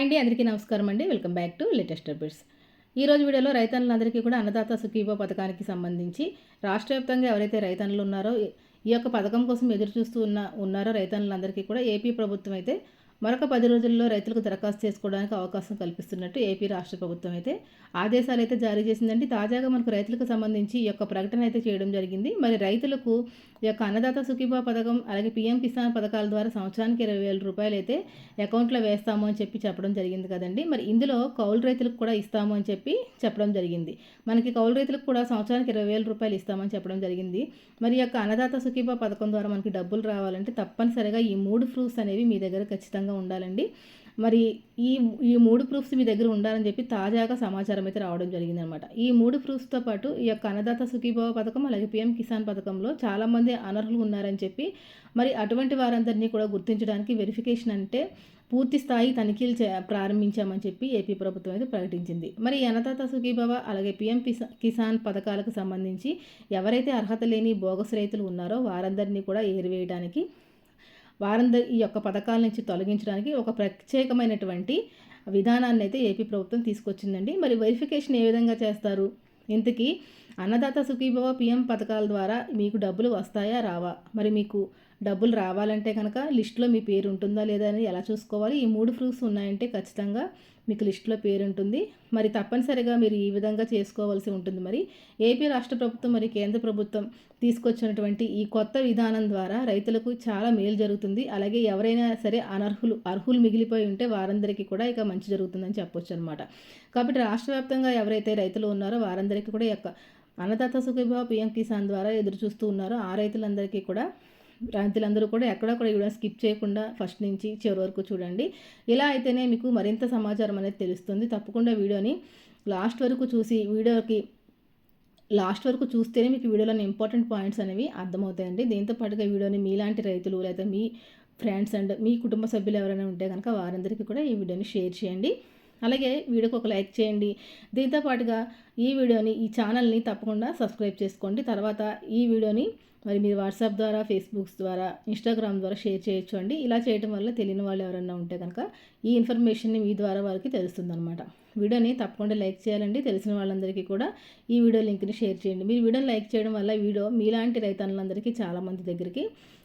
Hi అండి అందరికీ నమస్కారం అండి. Welcome back to latest updates. ఈ రోజు వీడియోలో రైతన్నులందరికీ కూడా అన్నదాత సుఖీభో పథకానికి సంబంధించి రాష్ట్ర వ్యాప్తంగా ఎవరైతే రైతన్నులు ఉన్నారో ఈ యొక్క పథకం కోసం ఎదురు చూస్తూ ఉన్న ఉన్నారో రైతన్నులందరికీ కూడా ఏపీ ప్రభుత్వం అయితే మరొక పది రోజుల్లో రైతులకు దరఖాస్తు చేసుకోవడానికి అవకాశం కల్పిస్తున్నట్టు ఏపీ రాష్ట్ర ప్రభుత్వం అయితే ఆదేశాలు అయితే జారీ చేసిందండి. తాజాగా మనకు రైతులకు సంబంధించి ఈ యొక్క ప్రకటన అయితే చేయడం జరిగింది. మరి రైతులకు ఈ యొక్క అన్నదాత సుఖీభా పథకం అలాగే పీఎం కిసాన్ పథకాల ద్వారా సంవత్సరానికి ఇరవై వేల రూపాయలు అయితే అకౌంట్లో వేస్తాము అని చెప్పి చెప్పడం జరిగింది కదండి. మరి ఇందులో కౌలు రైతులకు కూడా ఇస్తాము అని చెప్పి చెప్పడం జరిగింది. మనకి కౌలు రైతులకు కూడా సంవత్సరానికి ఇరవై వేల రూపాయలు ఇస్తామని చెప్పడం జరిగింది. మరి ఈ యొక్క అన్నదాత సుఖీభా పథకం ద్వారా మనకి డబ్బులు రావాలంటే తప్పనిసరిగా ఈ మూడు ప్రూఫ్స్ అనేవి మీ దగ్గర ఖచ్చితంగా ఉండాలండి. మరి ఈ ఈ మూడు ప్రూఫ్స్ మీ దగ్గర ఉండాలని చెప్పి తాజాగా సమాచారం అయితే రావడం జరిగిందనమాట. ఈ మూడు ప్రూఫ్స్తో పాటు ఈ యొక్క అన్నదాత సుఖీభావ పథకం అలాగే పిఎం కిసాన్ పథకంలో చాలామంది అనర్హులు ఉన్నారని చెప్పి మరి అటువంటి వారందరినీ కూడా గుర్తించడానికి వెరిఫికేషన్ అంటే పూర్తి స్థాయి తనిఖీలు చే ప్రారంభించామని చెప్పి ఏపీ ప్రభుత్వం అయితే ప్రకటించింది. మరి అన్నదాత సుఖీభవ అలాగే పిఎం కిసాన్ పథకాలకు సంబంధించి ఎవరైతే అర్హత లేని బోగస్ రైతులు ఉన్నారో వారందరినీ కూడా ఏరివేయడానికి వారందరి ఈ యొక్క పథకాల నుంచి తొలగించడానికి ఒక ప్రత్యేకమైనటువంటి విధానాన్ని అయితే ఏపీ ప్రభుత్వం తీసుకొచ్చిందండి. మరి వెరిఫికేషన్ ఏ విధంగా చేస్తారు? ఇంతకీ అన్నదాత సుఖీభవ పిఎం పథకాల ద్వారా మీకు డబ్బులు వస్తాయా రావా? మరి మీకు డబ్బులు రావాలంటే కనుక లిస్టులో మీ పేరు ఉంటుందా లేదా అనేది ఎలా చూసుకోవాలి? ఈ మూడు ప్రూఫ్స్ ఉన్నాయంటే ఖచ్చితంగా మీకు లిస్టులో పేరు ఉంటుంది మరి తప్పనిసరిగా మీరు ఈ విధంగా చేసుకోవాల్సి ఉంటుంది. మరి ఏపీ రాష్ట్ర ప్రభుత్వం మరి కేంద్ర ప్రభుత్వం తీసుకొచ్చినటువంటి ఈ కొత్త విధానం ద్వారా రైతులకు చాలా మేలు జరుగుతుంది. అలాగే ఎవరైనా సరే అనర్హులు అర్హులు మిగిలిపోయి ఉంటే వారందరికీ కూడా ఇక మంచి జరుగుతుందని చెప్పొచ్చు అనమాట కాబట్టి రాష్ట్ర వ్యాప్తంగా ఎవరైతే రైతులు ఉన్నారో వారందరికీ కూడా యొక్క అన్నదాత సుఖీభావ పిఎం కిసాన్ ద్వారా ఎదురు చూస్తూ ఉన్నారో ఆ రైతులందరికీ కూడా రైతులందరూ కూడా ఎక్కడో కూడా వీడియో స్కిప్ చేయకుండా ఫస్ట్ నుంచి చివరి వరకు చూడండి. ఇలా అయితేనే మీకు మరింత సమాచారం అనేది తెలుస్తుంది. తప్పకుండా వీడియోని లాస్ట్ వరకు చూసి వీడియోకి లాస్ట్ వరకు చూస్తేనే మీకు వీడియోలోని ఇంపార్టెంట్ పాయింట్స్ అనేవి అర్థమవుతాయండి. దీంతో పాటుగా వీడియోని మీలాంటి రైతులు లేదా మీ ఫ్రెండ్స్ అండ్ మీ కుటుంబ సభ్యులు ఎవరైనా ఉంటే కనుక వారందరికీ కూడా ఈ వీడియోని షేర్ చేయండి. అలాగే వీడియోకి ఒక లైక్ చేయండి. దీంతో పాటుగా ఈ వీడియోని ఈ ఛానల్ని తప్పకుండా సబ్స్క్రైబ్ చేసుకోండి. తర్వాత ఈ వీడియోని మరి మీరు వాట్సాప్ ద్వారా ఫేస్బుక్స్ ద్వారా ఇన్స్టాగ్రామ్ ద్వారా షేర్ చేయొచ్చు అండి. ఇలా చేయడం వల్ల తెలియని వాళ్ళు ఎవరైనా ఉంటే కనుక ఈ ఇన్ఫర్మేషన్ని మీ ద్వారా వారికి తెలుస్తుందన్నమాట. వీడియోని తప్పకుండా లైక్ చేయాలండి. తెలిసిన వాళ్ళందరికీ కూడా ఈ వీడియో లింక్ని షేర్ చేయండి. మీరు వీడియోని లైక్ చేయడం వల్ల వీడియో మీలాంటి రైతన్నులందరికీ చాలామంది దగ్గరికి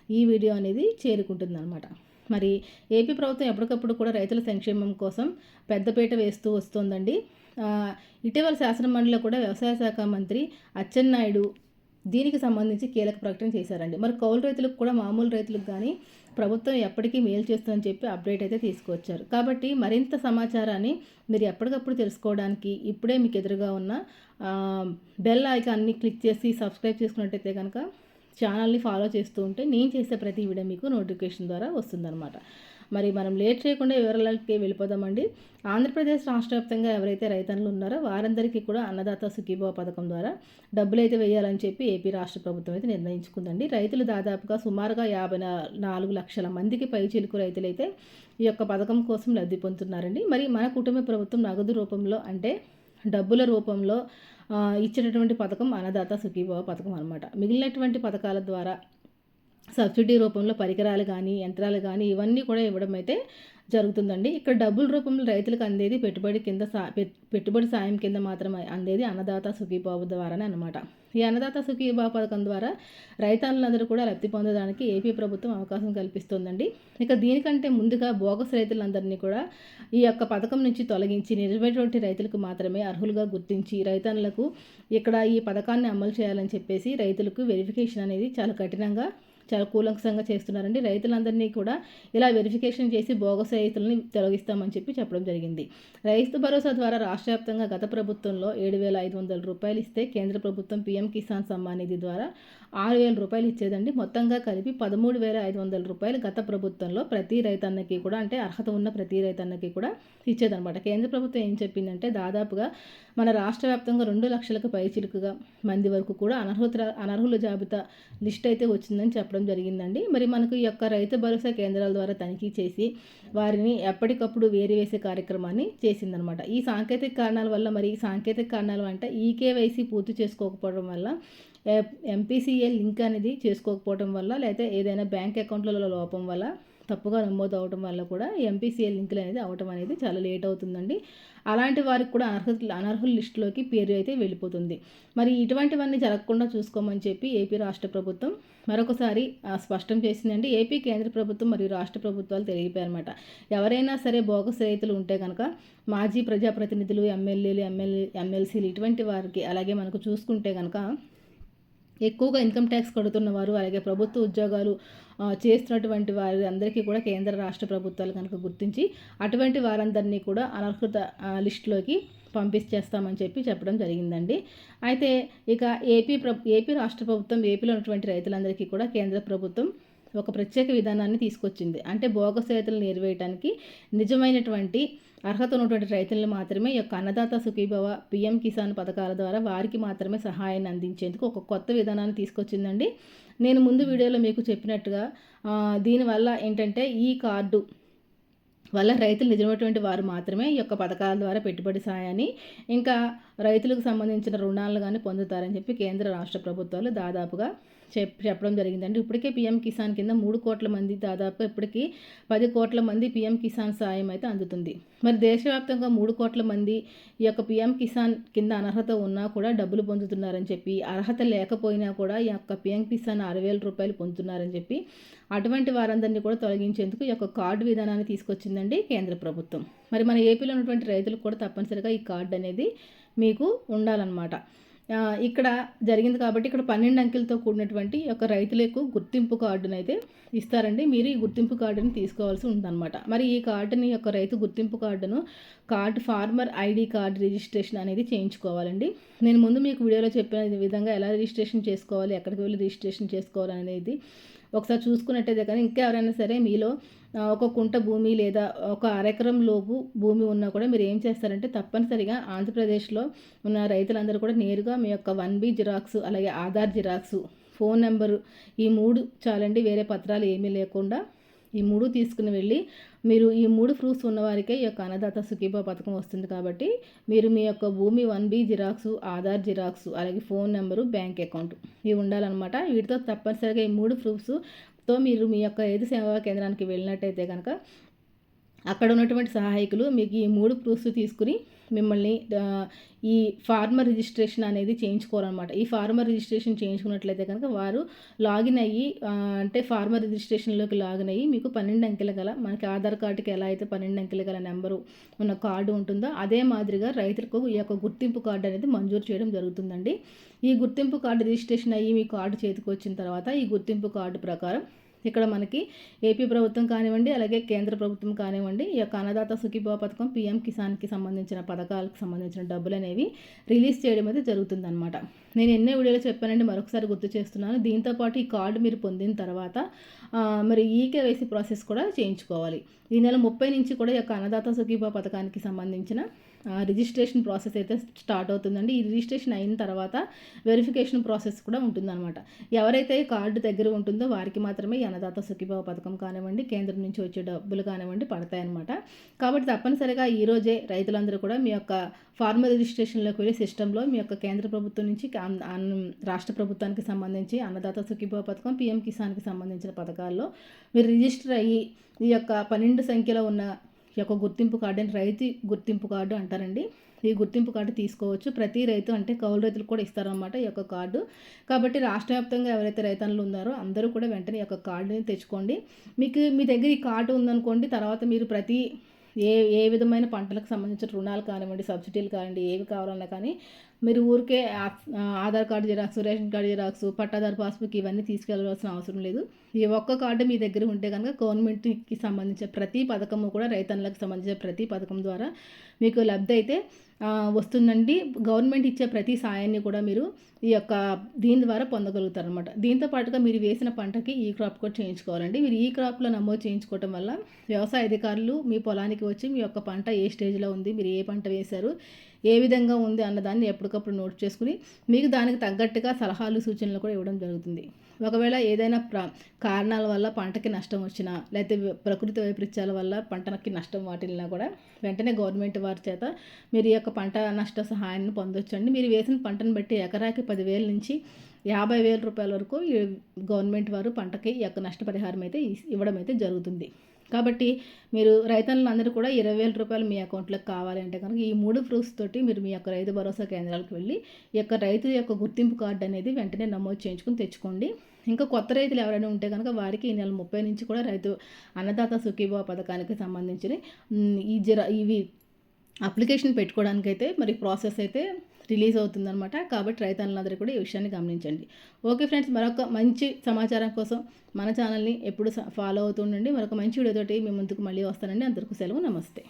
ఈ వీడియో అనేది చేరుకుంటుంది అనమాట మరి ఏపీ ప్రభుత్వం ఎప్పటికప్పుడు కూడా రైతుల సంక్షేమం కోసం పెద్దపీట వేస్తూ వస్తోందండి. ఇటీవల శాసనమండలిలో కూడా వ్యవసాయ శాఖ మంత్రి అచ్చెన్నాయుడు దీనికి సంబంధించి కీలక ప్రకటన చేశారండి. మరి కౌలు రైతులకు కూడా మామూలు రైతులకు కానీ ప్రభుత్వం ఎప్పటికీ మేలు చేస్తుందని చెప్పి అప్డేట్ అయితే తీసుకొచ్చారు. కాబట్టి మరింత సమాచారాన్ని మీరు ఎప్పటికప్పుడు తెలుసుకోవడానికి ఇప్పుడే మీకు ఎదురుగా ఉన్న బెల్ ఐకాన్ని క్లిక్ చేసి సబ్స్క్రైబ్ చేసుకున్నట్టయితే కనుక ఛానల్ని ఫాలో చేస్తూ ఉంటే నేను చేసే ప్రతి వీడియో మీకు నోటిఫికేషన్ ద్వారా వస్తుందన్నమాట. మరి మనం లేట్ చేయకుండా వివరాలకి వెళ్ళిపోదామండి. ఆంధ్రప్రదేశ్ రాష్ట్ర వ్యాప్తంగా ఎవరైతే రైతన్నులు ఉన్నారో వారందరికీ కూడా అన్నదాత సుఖీభావ పథకం ద్వారా డబ్బులు అయితే వేయాలని చెప్పి ఏపీ రాష్ట్ర ప్రభుత్వం అయితే నిర్ణయించుకుందండి. రైతులు దాదాపుగా సుమారుగా యాభై నాలుగు లక్షల మందికి పైచిలుకు రైతులైతే ఈ యొక్క పథకం కోసం లబ్ధి పొందుతున్నారండి. మరి మన కుటుంబ ప్రభుత్వం నగదు రూపంలో అంటే డబ్బుల రూపంలో ఇచ్చినటువంటి పథకం అన్నదాత సుఖీభావ పథకం అనమాట మిగిలినటువంటి పథకాల ద్వారా సబ్సిడీ రూపంలో పరికరాలు కానీ యంత్రాలు కానీ ఇవన్నీ కూడా ఇవ్వడం అయితే జరుగుతుందండి. ఇక్కడ డబ్బుల రూపంలో రైతులకు అందేది పెట్టుబడి కింద సా పెట్టుబడి సాయం కింద మాత్రమే అందేది అన్నదాత సుఖీబాబు ద్వారానే అనమాట ఈ అన్నదాత సుఖీబాబు పథకం ద్వారా రైతాలందరూ కూడా లబ్ధి పొందడానికి ఏపీ ప్రభుత్వం అవకాశం కల్పిస్తుందండి. ఇక దీనికంటే ముందుగా బోగస్ రైతులందరినీ కూడా ఈ యొక్క పథకం నుంచి తొలగించి నిజమైనటువంటి రైతులకు మాత్రమే అర్హులుగా గుర్తించి రైతన్నులకు ఇక్కడ ఈ పథకాన్ని అమలు చేయాలని చెప్పేసి రైతులకు వెరిఫికేషన్ అనేది చాలా కఠినంగా చాలా కూలంకసంగా చేస్తున్నారండి. రైతులందరినీ కూడా ఇలా వెరిఫికేషన్ చేసి బోగస్ రైతులని తొలగిస్తామని చెప్పి చెప్పడం జరిగింది. రైతు భరోసా ద్వారా రాష్ట్ర వ్యాప్తంగా గత ప్రభుత్వంలో ఏడు వేల ఐదు వందల రూపాయలు ఇస్తే కేంద్ర ప్రభుత్వం పీఎం కిసాన్ సమ్మాన్ నిధి ద్వారా ఆరు వేల రూపాయలు ఇచ్చేదండి. మొత్తంగా కలిపి పదమూడు వేల ఐదు వందల రూపాయలు గత ప్రభుత్వంలో ప్రతి రైతన్నకి కూడా అంటే అర్హత ఉన్న ప్రతి రైతన్నకి కూడా ఇచ్చేదనమాట కేంద్ర ప్రభుత్వం ఏం చెప్పిందంటే దాదాపుగా మన రాష్ట్ర వ్యాప్తంగా రెండు లక్షలకు పైచిలుకుగా మంది వరకు కూడా అనర్హత అనర్హుల జాబితా లిస్ట్ అయితే వచ్చిందని చెప్పడం జరిగిందండి. మరి మనకు ఈ యొక్క రైతు భరోసా కేంద్రాల ద్వారా తనిఖీ చేసి వారిని ఎప్పటికప్పుడు వేరివేసే కార్యక్రమాన్ని చేసిందనమాట ఈ సాంకేతిక కారణాల వల్ల మరి సాంకేతిక కారణాలు అంటే ఈకేవైసీ పూర్తి చేసుకోకపోవడం వల్ల ఎంపీసీఏ లింక్ అనేది చేసుకోకపోవడం వల్ల లేకపోతే ఏదైనా బ్యాంక్ అకౌంట్లలో లోపం వల్ల తప్పుగా నమోదు అవడం వల్ల కూడా ఎంపీసీఏ లింకులు అనేది అవ్వటం అనేది చాలా లేట్ అవుతుందండి. అలాంటి వారికి కూడా అనర్హత అనర్హుల లిస్టులోకి పేరు అయితే వెళ్ళిపోతుంది. మరి ఇటువంటివన్నీ జరగకుండా చూసుకోమని చెప్పి ఏపీ రాష్ట్ర ప్రభుత్వం మరొకసారి స్పష్టం చేసిందండి. ఏపీ కేంద్ర ప్రభుత్వం మరియు రాష్ట్ర ప్రభుత్వాలు తెలియపాయన్నమాట ఎవరైనా సరే బోగస్ రైతులు ఉంటే కనుక మాజీ ప్రజాప్రతినిధులు ఎమ్మెల్యేలు ఎమ్మెల్యే ఎమ్మెల్సీలు ఇటువంటి వారికి అలాగే మనకు చూసుకుంటే కనుక ఎక్కువగా ఇన్కమ్ ట్యాక్స్ కడుతున్న వారు అలాగే ప్రభుత్వ ఉద్యోగాలు చేస్తున్నటువంటి వారి అందరికీ కూడా కేంద్ర రాష్ట్ర ప్రభుత్వాలు కనుక గుర్తించి అటువంటి వారందరినీ కూడా అనర్హత లిస్టులోకి పంపించేస్తామని చెప్పి చెప్పడం జరిగిందండి. అయితే ఇక ఏపీ ప్ర ఏపీ రాష్ట్ర ప్రభుత్వం ఏపీలో ఉన్నటువంటి రైతులందరికీ కూడా కేంద్ర ప్రభుత్వం ఒక ప్రత్యేక విధానాన్ని తీసుకొచ్చింది. అంటే బోగస్ రైతులను నిజమైనటువంటి అర్హత ఉన్నటువంటి రైతులను మాత్రమే ఈ యొక్క అన్నదాత సుఖీభవ పిఎం కిసాన్ పథకాల ద్వారా వారికి మాత్రమే సహాయాన్ని అందించేందుకు ఒక కొత్త విధానాన్ని తీసుకొచ్చిందండి. నేను ముందు వీడియోలో మీకు చెప్పినట్టుగా దీనివల్ల ఏంటంటే ఈ కార్డు వల్ల రైతులు నిజమైనటువంటి వారు మాత్రమే ఈ యొక్క పథకాల ద్వారా పెట్టుబడి సాయాన్ని ఇంకా రైతులకు సంబంధించిన రుణాలు కానీ పొందుతారని చెప్పి కేంద్ర రాష్ట్ర ప్రభుత్వాలు దాదాపుగా చెప్పడం జరిగిందండి ఇప్పటికే పీఎం కిసాన్ కింద మూడు కోట్ల మంది దాదాపు ఇప్పటికీ పది కోట్ల మంది పీఎం కిసాన్ సాయం అయితే అందుతుంది. మరి దేశవ్యాప్తంగా మూడు కోట్ల మంది ఈ యొక్క పీఎం కిసాన్ కింద అనర్హత ఉన్నా కూడా డబ్బులు పొందుతున్నారని చెప్పి అర్హత లేకపోయినా కూడా ఈ యొక్క పీఎం కిసాన్ ఆరు వేల రూపాయలు పొందుతున్నారని చెప్పి అటువంటి వారందరినీ కూడా తొలగించేందుకు ఈ యొక్క కార్డు విధానాన్ని తీసుకొచ్చిందండి కేంద్ర ప్రభుత్వం. మరి మన ఏపీలో ఉన్నటువంటి రైతులకు కూడా తప్పనిసరిగా ఈ కార్డు అనేది మీకు ఉండాలన్నమాట. ఇక్కడ జరిగింది కాబట్టి ఇక్కడ పన్నెండు అంకెలతో కూడినటువంటి ఒక రైతులకు గుర్తింపు కార్డును అయితే ఇస్తారండి. మీరు ఈ గుర్తింపు కార్డుని తీసుకోవాల్సి ఉందన్నమాట. మరి ఈ కార్డుని యొక్క రైతు గుర్తింపు కార్డును card farmer ID card registration అనేది చేయించుకోవాలండి. నేను ముందు మీకు వీడియోలో చెప్పిన విధంగా ఎలా రిజిస్ట్రేషన్ చేసుకోవాలి ఎక్కడికి వెళ్ళి రిజిస్ట్రేషన్ చేసుకోవాలి అనేది ఒకసారి చూసుకున్నట్టయితే కానీ ఇంకా ఎవరైనా సరే మీలో ఒక కుంట భూమి లేదా ఒక అరెకరం లోపు భూమి ఉన్నా కూడా మీరు ఏం చేస్తారంటే తప్పనిసరిగా ఆంధ్రప్రదేశ్లో ఉన్న రైతులందరూ కూడా నేరుగా మీ యొక్క వన్ బి జిరాక్స్ అలాగే ఆధార్ జిరాక్స్ ఫోన్ నెంబరు ఈ మూడు చాలండి వేరే పత్రాలు ఏమీ లేకుండా ఈ మూడు తీసుకుని వెళ్ళి మీరు ఈ మూడు ప్రూఫ్స్ ఉన్నవారికే ఈ యొక్క అన్నదాత సుఖీభా పథకం వస్తుంది కాబట్టి మీరు మీ యొక్క భూమి one B xerox Aadhaar xerox అలాగే ఫోన్ నెంబరు బ్యాంక్ అకౌంట్ ఇవి ఉండాలన్నమాట. వీటితో తప్పనిసరిగా ఈ మూడు ప్రూఫ్స్ తో మీరు మీ యొక్క ఏది సేవా కేంద్రానికి వెళ్ళినట్టయితే కనుక అక్కడ ఉన్నటువంటి సహాయకులు మీకు ఈ మూడు ప్రూఫ్స్ తీసుకుని మిమ్మల్ని ఈ ఫార్మర్ రిజిస్ట్రేషన్ అనేది చేయించుకోవాలన్నమాట ఈ ఫార్మర్ రిజిస్ట్రేషన్ చేయించుకున్నట్లయితే కనుక వారు లాగిన్ అయ్యి అంటే ఫార్మర్ రిజిస్ట్రేషన్లోకి లాగిన్ అయ్యి మీకు పన్నెండు అంకెల గల మనకి ఆధార్ కార్డుకి ఎలా అయితే పన్నెండు అంకెల గల నెంబరు ఉన్న కార్డు ఉంటుందో అదే మాదిరిగా రైతులకు ఈ యొక్క గుర్తింపు కార్డు అనేది మంజూరు చేయడం జరుగుతుందండి. ఈ గుర్తింపు కార్డు రిజిస్ట్రేషన్ అయ్యి మీ కార్డు చేతికి వచ్చిన తర్వాత ఈ గుర్తింపు కార్డు ప్రకారం ఇక్కడ మనకి ఏపీ ప్రభుత్వం కానివ్వండి అలాగే కేంద్ర ప్రభుత్వం కానివ్వండి ఈ యొక్క అన్నదాత సుఖీభావ పథకం పీఎం కిసాన్కి సంబంధించిన పథకాలకు సంబంధించిన డబ్బులు అనేవి రిలీజ్ చేయడం అయితే జరుగుతుందన్నమాట. నేను ఎన్నో వీడియోలో చెప్పానండి మరొకసారి గుర్తు చేస్తున్నాను. దీంతోపాటు ఈ కార్డు మీరు పొందిన తర్వాత మరి ఈకేవైసీ ప్రాసెస్ కూడా చేయించుకోవాలి. ఈ నెల ముప్పై నుంచి కూడా ఈ యొక్క అన్నదాత సుఖీభావ పథకానికి సంబంధించిన రిజిస్ట్రేషన్ ప్రాసెస్ అయితే స్టార్ట్ అవుతుందండి. ఈ రిజిస్ట్రేషన్ అయిన తర్వాత వెరిఫికేషన్ ప్రాసెస్ కూడా ఉంటుందన్నమాట. ఎవరైతే కార్డు దగ్గర ఉంటుందో వారికి మాత్రమే అన్నదాత సుఖీభావ పథకం కానివ్వండి కేంద్రం నుంచి వచ్చే డబ్బులు కానివ్వండి పడతాయన్నమాట. కాబట్టి తప్పనిసరిగా ఈరోజే రైతులందరూ కూడా మీ యొక్క ఫార్మర్ రిజిస్ట్రేషన్లోకి వెళ్ళి సిస్టంలో మీ యొక్క కేంద్ర ప్రభుత్వం నుంచి రాష్ట్ర ప్రభుత్వానికి సంబంధించి అన్నదాత సుఖీభావ పథకం పిఎం కిసాన్కి సంబంధించిన పథకాల్లో మీరు రిజిస్టర్ అయ్యి ఈ యొక్క పన్నెండు సంఖ్యలో ఉన్న యొక్క గుర్తింపు కార్డు అని రైతు గుర్తింపు కార్డు అంటారండి. ఈ గుర్తింపు కార్డు తీసుకోవచ్చు. ప్రతి రైతు అంటే కౌలు రైతులు కూడా ఇస్తారన్నమాట ఈ యొక్క కార్డు. కాబట్టి రాష్ట్ర వ్యాప్తంగా ఎవరైతే రైతన్నులు ఉన్నారో అందరూ కూడా వెంటనే ఈ యొక్క కార్డుని తెచ్చుకోండి. మీకు మీ దగ్గర ఈ కార్డు ఉందనుకోండి తర్వాత మీరు ప్రతి ఏ ఏ విధమైన పంటలకు సంబంధించిన రుణాలు కానివ్వండి సబ్సిడీలు కానివ్వండి ఏవి కావాలన్నా కానీ మీరు ఊరికే Aadhaar card xerox ration card xerox పట్టాదారు పాస్బుక్ ఇవన్నీ తీసుకెళ్ళవలసిన అవసరం లేదు. ఈ ఒక్క కార్డు మీ దగ్గర ఉంటే కనుక గవర్నమెంట్కి సంబంధించిన ప్రతి పథకము కూడా రైతన్నలకు సంబంధించిన ప్రతి పథకం ద్వారా మీకు లబ్ధి అయితే వస్తుందండి. గవర్నమెంట్ ఇచ్చే ప్రతి సాయాన్ని కూడా మీరు ఈ యొక్క దీని ద్వారా పొందగలుగుతారు అనమాట దీంతో పాటుగా మీరు వేసిన పంటకి ఈ క్రాప్ కూడా చేయించుకోవాలండి. మీరు ఈ క్రాప్లో నమోదు చేయించుకోవటం వల్ల వ్యవసాయ అధికారులు మీ పొలానికి వచ్చి మీ యొక్క పంట ఏ స్టేజ్లో ఉంది మీరు ఏ పంట వేశారు ఏ విధంగా ఉంది అన్నదాన్ని ఎప్పటికప్పుడు నోట్ చేసుకుని మీకు దానికి తగ్గట్టుగా సలహాలు సూచనలు కూడా ఇవ్వడం జరుగుతుంది. ఒకవేళ ఏదైనా ప్ర కారణాల వల్ల పంటకి నష్టం వచ్చినా లేకపోతే ప్రకృతి వైపరీత్యాల వల్ల పంటకి నష్టం వాటిల్లా కూడా వెంటనే గవర్నమెంట్ వారి చేత మీరు ఈ యొక్క పంట నష్ట సహాయాన్ని పొందొచ్చండి. మీరు వేసిన పంటను బట్టి ఎకరాకి పదివేల నుంచి యాభై వేల రూపాయల వరకు గవర్నమెంట్ వారు పంటకి ఈ యొక్క నష్టపరిహారం అయితే ఇవ్వడం అయితే జరుగుతుంది. కాబట్టి మీరు రైతన్నులందరూ కూడా ఇరవై వేల రూపాయలు మీ అకౌంట్లోకి కావాలంటే కనుక ఈ మూడు ప్రూఫ్స్ తోటి మీరు మీ యొక్క రైతు భరోసా కేంద్రాలకు వెళ్ళి ఈ యొక్క రైతు యొక్క గుర్తింపు కార్డు అనేది వెంటనే నమోదు చేయించుకుని తెచ్చుకోండి. ఇంకా కొత్త రైతులు ఎవరైనా ఉంటే కనుక వారికి ఈ నెల ముప్పై నుంచి కూడా రైతు అన్నదాత సుఖీభావ పథకానికి సంబంధించిన ఈ జర ఇవి అప్లికేషన్ పెట్టుకోవడానికి అయితే మరి ప్రాసెస్ అయితే రిలీజ్ అవుతుందన్నమాట. కాబట్టి రైతన్నులందరూ కూడా ఈ విషయాన్ని గమనించండి. ఓకే ఫ్రెండ్స్ మరొక మంచి సమాచారం కోసం మన ఛానల్ని ఎప్పుడు ఫాలో అవుతుండండి మరొక మంచి వీడియోతోటి మీ ముందుకు మళ్ళీ వస్తానండి. అందరికీ సెలవు నమస్తే.